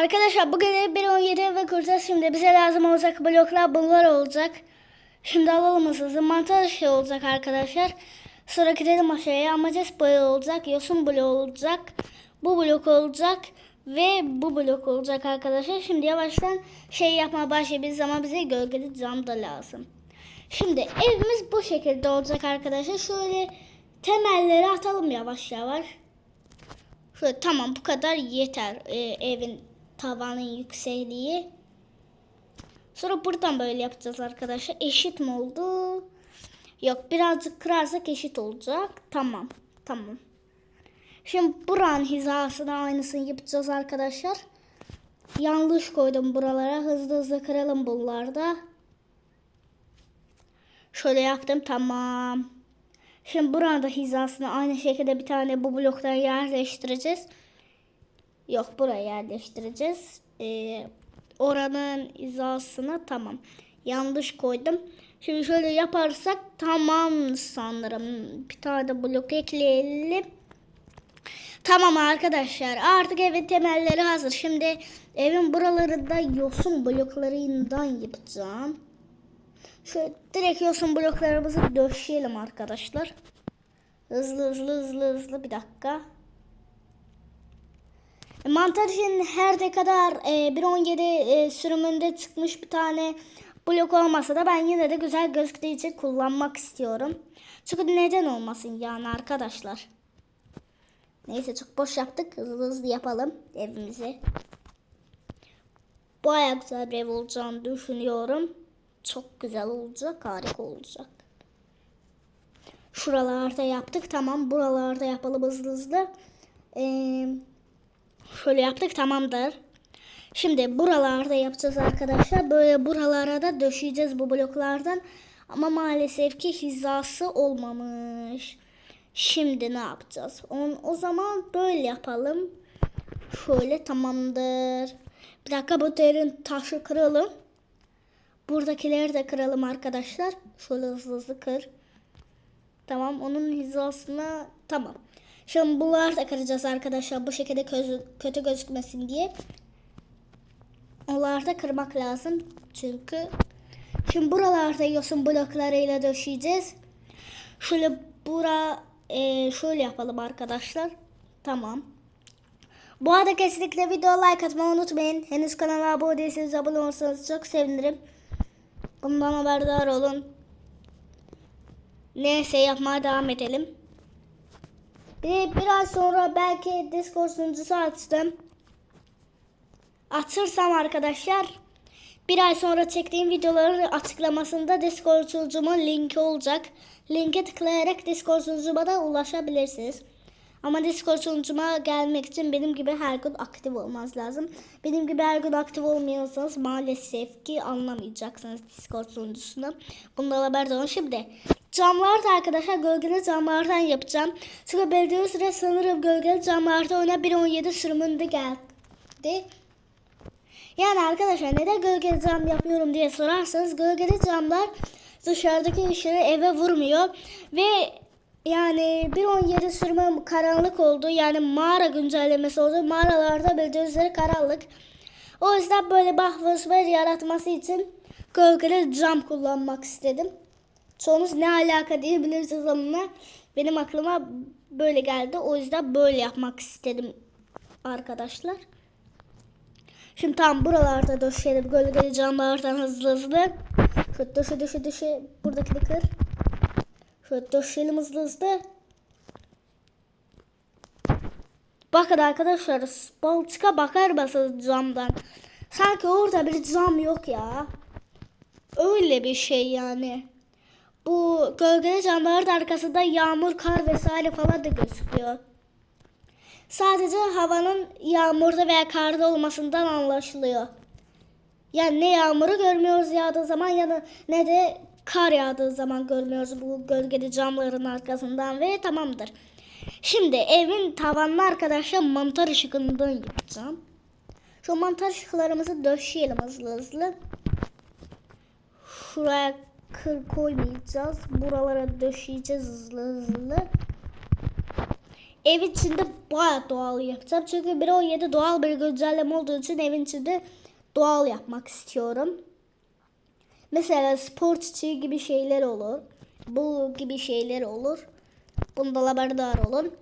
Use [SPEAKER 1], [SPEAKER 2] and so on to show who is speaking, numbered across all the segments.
[SPEAKER 1] Arkadaşlar bugün ev 1.17 ve kuracağız. Şimdi bize lazım olacak bloklar bunlar olacak. Şimdi alalım hızlı. Mantar şey olacak arkadaşlar. Sonra gidelim aşağıya. Amaces boya olacak. Yosun bloğu olacak. Bu blok olacak. Ve bu blok olacak arkadaşlar. Şimdi yavaştan şey yapmaya başlayabiliriz ama bize gölgeli cam da lazım. Şimdi evimiz bu şekilde olacak arkadaşlar. Şöyle temelleri atalım yavaş yavaş. Şöyle tamam bu kadar yeter Ee, evin tavanın yüksekliği. Sonra buradan böyle yapacağız arkadaşlar. Eşit mi oldu? Yok birazcık kırarsak eşit olacak. Tamam tamam. Şimdi buranın hizasına aynısını yapacağız arkadaşlar. Yanlış koydum buralara. Hızlı hızlı kıralım bunlarda. Şöyle yaptım tamam. Şimdi burada hizasına aynı şekilde bir tane bu bloktan yerleştireceğiz. Yok buraya yerleştireceğiz. Ee, oranın hizasına tamam. Yanlış koydum. Şimdi şöyle yaparsak tamam sanırım. Bir tane de blok ekleyelim. Tamam arkadaşlar artık evin temelleri hazır. Şimdi evin buralarında yosun bloklarından yapacağım. Şöyle direkt yosun bloklarımızı döşeyelim arkadaşlar. Hızlı hızlı hızlı hızlı bir dakika. Mantar için her ne kadar e, 1.17 e, sürümünde çıkmış bir tane blok olmasa da ben yine de güzel gözüktüğü için kullanmak istiyorum. Çünkü neden olmasın yani arkadaşlar. Neyse çok boş yaptık. Hızlı hızlı yapalım evimizi. Baya güzel bir ev olacağını düşünüyorum. Çok güzel olacak. Harika olacak. Şuralarda yaptık. Tamam. Buralarda yapalım hızlı hızlı. Ee, şöyle yaptık. Tamamdır. Şimdi buralarda yapacağız arkadaşlar. Böyle buralara da döşeyeceğiz bu bloklardan. Ama maalesef ki hizası olmamış. Şimdi ne yapacağız? On, o zaman böyle yapalım. Şöyle tamamdır. Bir dakika bu derin taşı kıralım. Buradakileri de kıralım arkadaşlar. Şöyle hızlı hızlı kır. Tamam onun hizasına tamam. Şimdi bunları da kıracağız arkadaşlar. Bu şekilde kötü gözükmesin diye. Onları da kırmak lazım. Çünkü şimdi buralarda yosun bloklarıyla döşeyeceğiz. Şöyle bura e, şöyle yapalım arkadaşlar. Tamam. Bu arada kesinlikle video like atmayı unutmayın. Henüz kanala abone değilseniz abone olursanız çok sevinirim. Bundan haberdar olun. Neyse yapmaya devam edelim. Bir biraz sonra belki Discord sunucusu açtım. Açırsam arkadaşlar bir ay sonra çektiğim videoların açıklamasında Discord sunucumun linki olacak. Linke tıklayarak Discord sunucuma da ulaşabilirsiniz. Ama Discord sunucuma gelmek için benim gibi her gün aktif olmanız lazım. Benim gibi her gün aktif olmuyorsanız maalesef ki anlamayacaksınız Discord sunucusunu. Bundan haberdar olun. Şimdi camlar da arkadaşlar gölgeli camlardan yapacağım. Çünkü belediye süre sanırım gölgeli camlarda ona 1.17 sürümünde geldi. Yani arkadaşlar neden gölgeli cam yapıyorum diye sorarsanız gölgeli camlar dışarıdaki ışığı eve vurmuyor ve yani 1.17 sürümü karanlık oldu. Yani mağara güncellemesi oldu. Mağaralarda bildiğiniz üzere karanlık. O yüzden böyle bir atmosfer yaratması için gölgeli cam kullanmak istedim. Çoğunuz ne alaka diyebilirsiniz ama benim aklıma böyle geldi. O yüzden böyle yapmak istedim arkadaşlar. Şimdi tam buralarda döşeyelim. Gölgeli camlardan hızlı hızlı. Şu döşe döşe döşe. Buradaki de kır. Şöyle döşeyelim hızlı. Bakın arkadaşlar Baltık'a bakar mısınız camdan? Sanki orada bir cam yok ya. Öyle bir şey yani. Bu gölgeli camların arkasında yağmur, kar vesaire falan da gözüküyor. Sadece havanın yağmurda veya karda olmasından anlaşılıyor. Yani ne yağmuru görmüyoruz yağdığı zaman ya da ne de kar yağdığı zaman görmüyoruz bu gölgeli camların arkasından ve tamamdır. Şimdi evin tavanını arkadaşlar mantar ışıkından yapacağım. Şu mantar ışıklarımızı döşeyelim hızlı hızlı. Şuraya kır koymayacağız. Buralara döşeyeceğiz hızlı hızlı. ev içinde bayağı doğal yapacağım. Çünkü 1.17 doğal bir güncelleme olduğu için evin içinde doğal yapmak istiyorum. Mesela spor çiçeği gibi şeyler olur. Bu gibi şeyler olur. Bundan haberdar olun.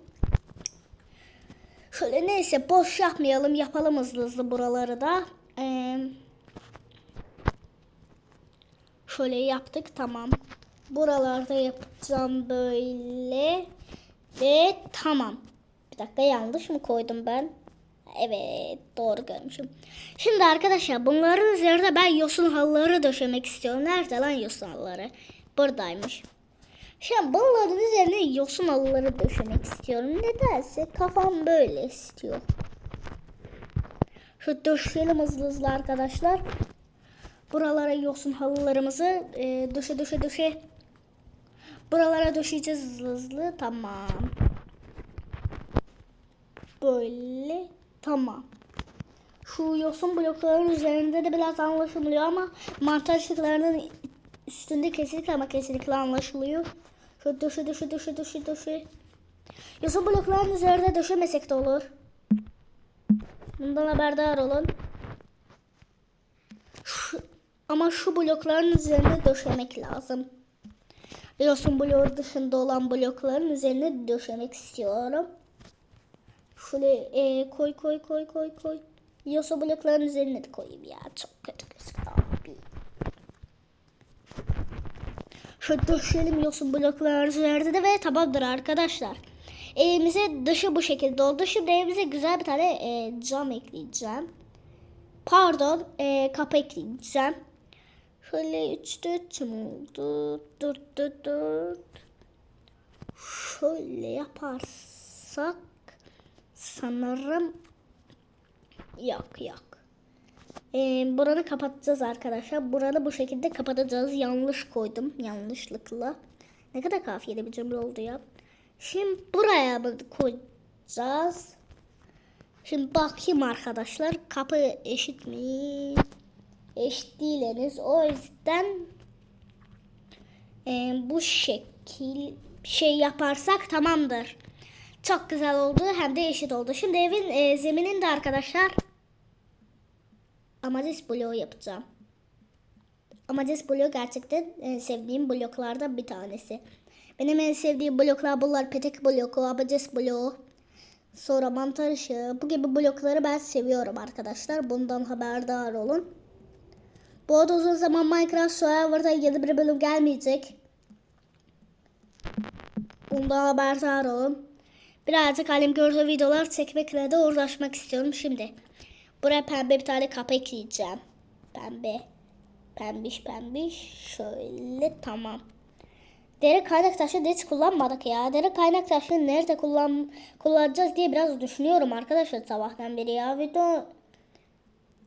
[SPEAKER 1] Şöyle neyse boş yapmayalım. Yapalım hızlı hızlı buraları da. Ee, şöyle yaptık tamam. Buralarda yapacağım böyle. Ve tamam. Bir dakika yanlış mı koydum ben? Evet doğru görmüşüm. Şimdi arkadaşlar bunların üzerine ben yosun halıları döşemek istiyorum. Nerede lan yosun halıları? Buradaymış. Şimdi bunların üzerine yosun halıları döşemek istiyorum. Nedense kafam böyle istiyor. Şu döşeyelim hızlı hızlı arkadaşlar. Buralara yosun halılarımızı e, döşe döşe döşe. Buralara döşeyeceğiz hızlı hızlı. Tamam. Böyle. Tamam. Şu yosun blokların üzerinde de biraz anlaşılmıyor ama mantar ışıklarının üstünde kesinlikle ama kesinlikle anlaşılıyor. Şu döşe döşe döşe döşe döşe. Yosun blokların üzerinde döşemesek de olur. Bundan haberdar olun. Şu, ama şu blokların üzerine döşemek lazım. Yosun bloğu dışında olan blokların üzerine döşemek istiyorum. Şöyle e, koy koy koy koy koy. Yosun blokların üzerine de koyayım ya. Çok kötü gözüküyor abi. Şöyle döşeyelim yosun blokların üzerinde de ve tamamdır arkadaşlar. Evimize dışı bu şekilde oldu. Şimdi evimize güzel bir tane e, cam ekleyeceğim. Pardon e, kapı ekleyeceğim. Şöyle 3 4 oldu. 4 4 4. Şöyle yaparsak sanırım yok yok. Ee, buranı kapatacağız arkadaşlar. Buranı bu şekilde kapatacağız. Yanlış koydum. Yanlışlıkla. Ne kadar kafiyeli bir cümle oldu ya. Şimdi buraya koyacağız. Şimdi bakayım arkadaşlar. Kapı eşit mi? Eşit değiliz. O yüzden e, bu şekil şey yaparsak tamamdır. Çok güzel oldu. Hem de eşit oldu. Şimdi evin e, zemininde arkadaşlar Amadis bloğu yapacağım. Amadis bloğu gerçekten en sevdiğim bloklardan bir tanesi. Benim en sevdiğim bloklar bunlar. Petek bloku, Amadis bloğu. Sonra mantar ışığı. Bu gibi blokları ben seviyorum arkadaşlar. Bundan haberdar olun. Bu arada uzun zaman Minecraft Survivor'da yeni bir bölüm gelmeyecek. Bundan haberdar olun. Birazcık halim gördüğü videolar çekmekle de uğraşmak istiyorum şimdi. Buraya pembe bir tane kapı ekleyeceğim. Pembe. Pembiş pembiş. Şöyle tamam. Deri kaynak taşı hiç kullanmadık ya. Deri kaynak taşını nerede kullan kullanacağız diye biraz düşünüyorum arkadaşlar sabahtan beri ya. Video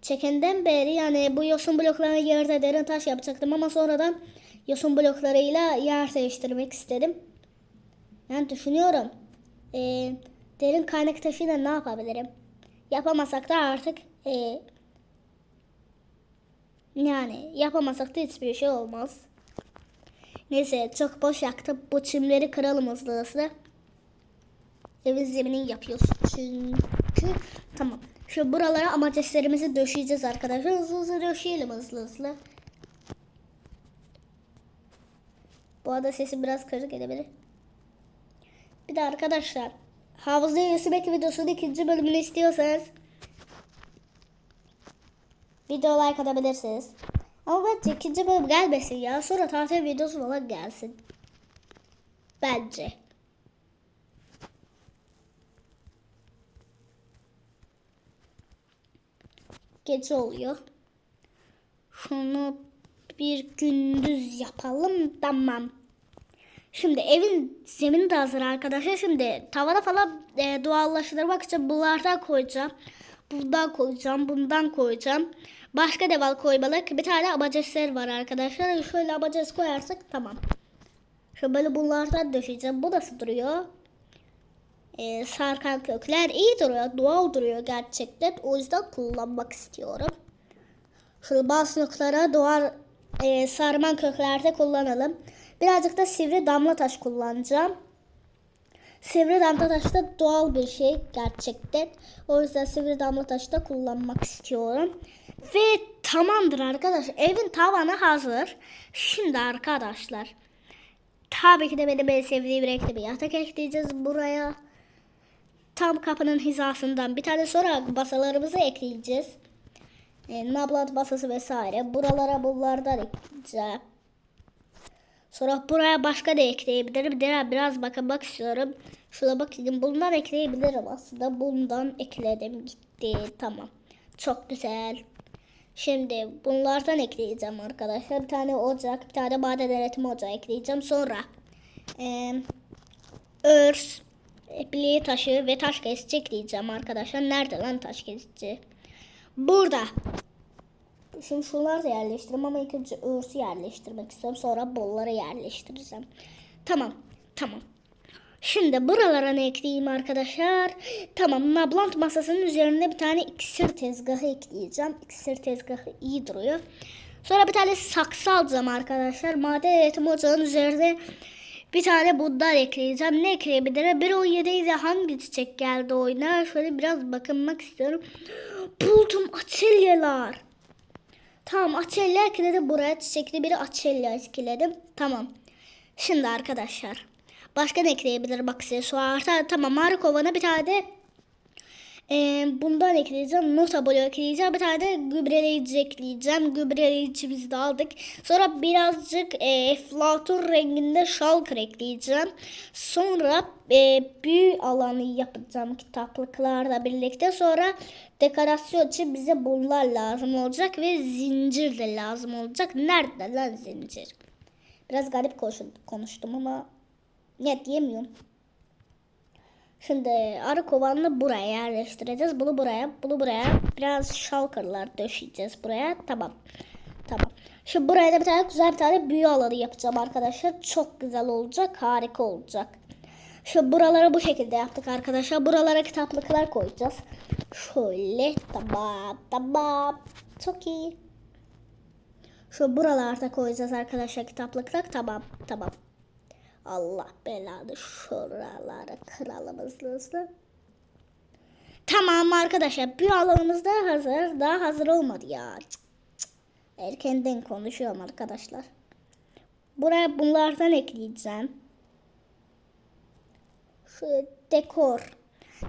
[SPEAKER 1] çekenden beri yani bu yosun bloklarına yerde derin taş yapacaktım ama sonradan yosun bloklarıyla yer değiştirmek istedim. Yani düşünüyorum. Ee, derin kaynak taşıyla ne yapabilirim? Yapamasak da artık e, yani yapamasak da hiçbir şey olmaz. Neyse çok boş yaktım. Bu çimleri kıralım hızlı hızlı. Evin zeminini yapıyoruz çünkü. Tamam. Şu buralara amateslerimizi döşeyeceğiz arkadaşlar. Hızlı hızlı döşeyelim hızlı hızlı. Bu arada sesi biraz kırık edebilir. Bir de arkadaşlar Hafızayı Yusufek videosunun ikinci bölümünü istiyorsanız video like atabilirsiniz. Ama bence ikinci bölüm gelmesin ya. Sonra tatil videosu falan gelsin. Bence. Gece oluyor. Şunu bir gündüz yapalım. Tamam. Şimdi evin zemini de hazır arkadaşlar. Şimdi tavana falan e, doğallaştırmak için bunlardan koyacağım. Bundan koyacağım. Bundan koyacağım. Başka deval koymalık. Bir tane abacesler var arkadaşlar. Şöyle abaces koyarsak tamam. Şu böyle bunlardan döşeyeceğim. Bu nasıl duruyor? Ee, sarkan kökler iyi duruyor. Doğal duruyor gerçekten. O yüzden kullanmak istiyorum. Şöyle bazı noktalara doğal e, sarman köklerde kullanalım. Birazcık da sivri damla taş kullanacağım. Sivri damla taş da doğal bir şey gerçekten. O yüzden sivri damla taşı da kullanmak istiyorum. Ve tamamdır arkadaşlar. Evin tavanı hazır. Şimdi arkadaşlar. Tabii ki de benim en sevdiğim renkli bir yatak ekleyeceğiz buraya. Tam kapının hizasından bir tane sonra basalarımızı ekleyeceğiz. E, nablat basası vesaire. Buralara bunlardan ekleyeceğim. Sonra buraya başka da ekleyebilirim. Biraz, biraz bakmak istiyorum. Şuna bakayım. Bundan ekleyebilirim aslında. Bundan ekledim. Gitti. Tamam. Çok güzel. Şimdi bunlardan ekleyeceğim arkadaşlar. Bir tane ocak, bir tane maden eritme ocağı ekleyeceğim. Sonra e, örs, bileği taşı ve taş kesici ekleyeceğim arkadaşlar. Nerede lan taş kesici? Burada. Şimdi şunları da yerleştireyim ama ilk önce örsü yerleştirmek istiyorum. Sonra bolları yerleştireceğim. Tamam. Tamam. Şimdi buralara ne ekleyeyim arkadaşlar? Tamam nablant masasının üzerine bir tane iksir tezgahı ekleyeceğim. İksir tezgahı iyi duruyor. Sonra bir tane saksı alacağım arkadaşlar. Maden üretim ocağının üzerine bir tane bundan ekleyeceğim. Ne ekleyebilirim? 1.17 ile hangi çiçek geldi oyuna? Şöyle biraz bakınmak istiyorum. Buldum atölyeler. Tamam atölye ekledim buraya. Çiçekli bir atölye ekledim. Tamam. Şimdi arkadaşlar. Başka ne ekleyebilirim aksesuar? Ta- Tamam Markova'na bir tane e, bundan ekleyeceğim. Nota bloğu ekleyeceğim. Bir tane de gübreleyici ekleyeceğim. Gübreleyicimizi de aldık. Sonra birazcık e, eflatun renginde şalkır ekleyeceğim. Sonra e, büyü alanı yapacağım kitaplıklarla birlikte. Sonra dekorasyon için bize bunlar lazım olacak ve zincir de lazım olacak. Nerede lan zincir? Biraz garip konuş- konuştum ama ne diyemiyorum. Şimdi arı kovanını buraya yerleştireceğiz. Bunu buraya, bunu buraya. Biraz şalkırlar döşeyeceğiz buraya. Tamam. Tamam. Şimdi buraya da bir tane güzel bir tane büyü alanı yapacağım arkadaşlar. Çok güzel olacak. Harika olacak. Şu buraları bu şekilde yaptık arkadaşlar. Buralara kitaplıklar koyacağız. Şöyle. Tamam. Tamam. Çok iyi. Şu buralarda koyacağız arkadaşlar kitaplıklar. Tamam. Tamam. Allah belanı şuraları hızlı. Tamam arkadaşlar bir alanımız daha hazır. Daha hazır olmadı ya. Cık, cık. Erkenden konuşuyorum arkadaşlar. Buraya bunlardan ekleyeceğim. Şu dekor.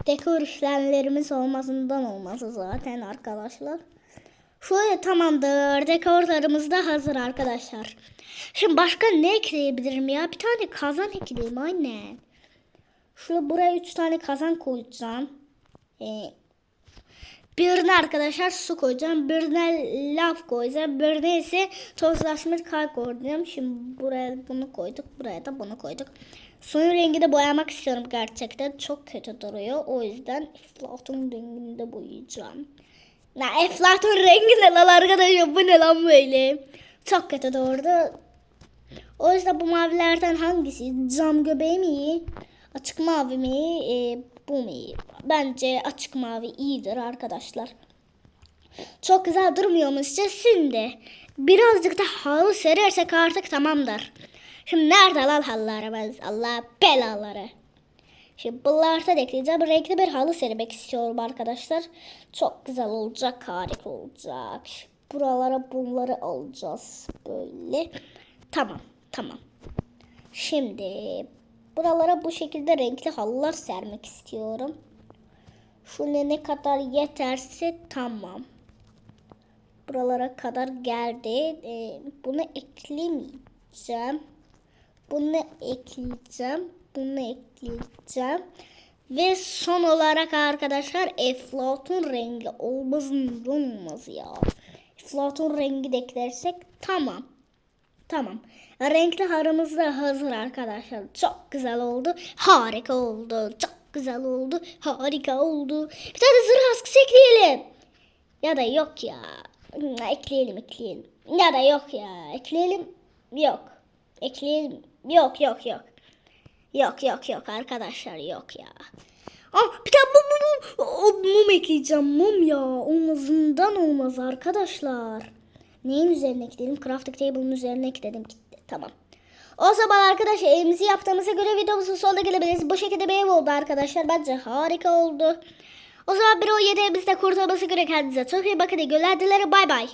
[SPEAKER 1] Dekor işlemlerimiz olmasından olması zaten arkadaşlar. Şöyle tamamdır. Dekorlarımız da hazır arkadaşlar. Şimdi başka ne ekleyebilirim ya? Bir tane kazan ekleyeyim aynen. Şuraya buraya üç tane kazan koyacağım. Ee, birine arkadaşlar su koyacağım. Birine laf koyacağım. Birine ise tozlaşmış kar koyacağım. Şimdi buraya bunu koyduk. Buraya da bunu koyduk. Suyun rengi de boyamak istiyorum gerçekten. Çok kötü duruyor. O yüzden Eflatun rengini de boyayacağım. Ya Eflatun rengi ne lan arkadaşlar? Bu ne lan böyle? Çok kötü doğurdu. O yüzden bu mavilerden hangisi? Cam göbeği mi iyi? Açık mavi mi iyi? E, bu mu iyi? Bence açık mavi iyidir arkadaşlar. Çok güzel durmuyor mu sizce? Şimdi birazcık da halı serersek artık tamamdır. Şimdi nerede lan halılarımız? Allah belaları. Şimdi bunlardan ekleyeceğim. Renkli bir halı sermek istiyorum arkadaşlar. Çok güzel olacak. Harika olacak. Buralara bunları alacağız. Böyle. Tamam. Tamam. Şimdi buralara bu şekilde renkli halılar sermek istiyorum. Şöyle ne kadar yeterse tamam. Buralara kadar geldi. Ee, bunu eklemeyeceğim. Bunu ekleyeceğim. Bunu ekleyeceğim. Ve son olarak arkadaşlar eflatun rengi olmazın olmaz ya. Eflatun rengi de eklersek tamam. Tamam. Renkli harımız da hazır arkadaşlar. Çok güzel oldu. Harika oldu. Çok güzel oldu. Harika oldu. Bir tane zırh askısı ekleyelim. Ya da yok ya. Ekleyelim ekleyelim. Ya da yok ya. Ekleyelim. Yok. Ekleyelim. Yok yok yok. Yok yok yok arkadaşlar yok ya. Ah bir tane mum mum mum ekleyeceğim mum ya. Olmazından olmaz arkadaşlar. Neyin üzerine ekledim? Crafting table'ın üzerine ekledim gitti. Tamam. O zaman arkadaşlar evimizi yaptığımıza göre videomuzun sonuna gelebiliriz. Bu şekilde bir ev oldu arkadaşlar. Bence harika oldu. O zaman bir o yedi evimizde kurtulması göre kendinize çok iyi bakın. İyi günler dilerim. Bay bay.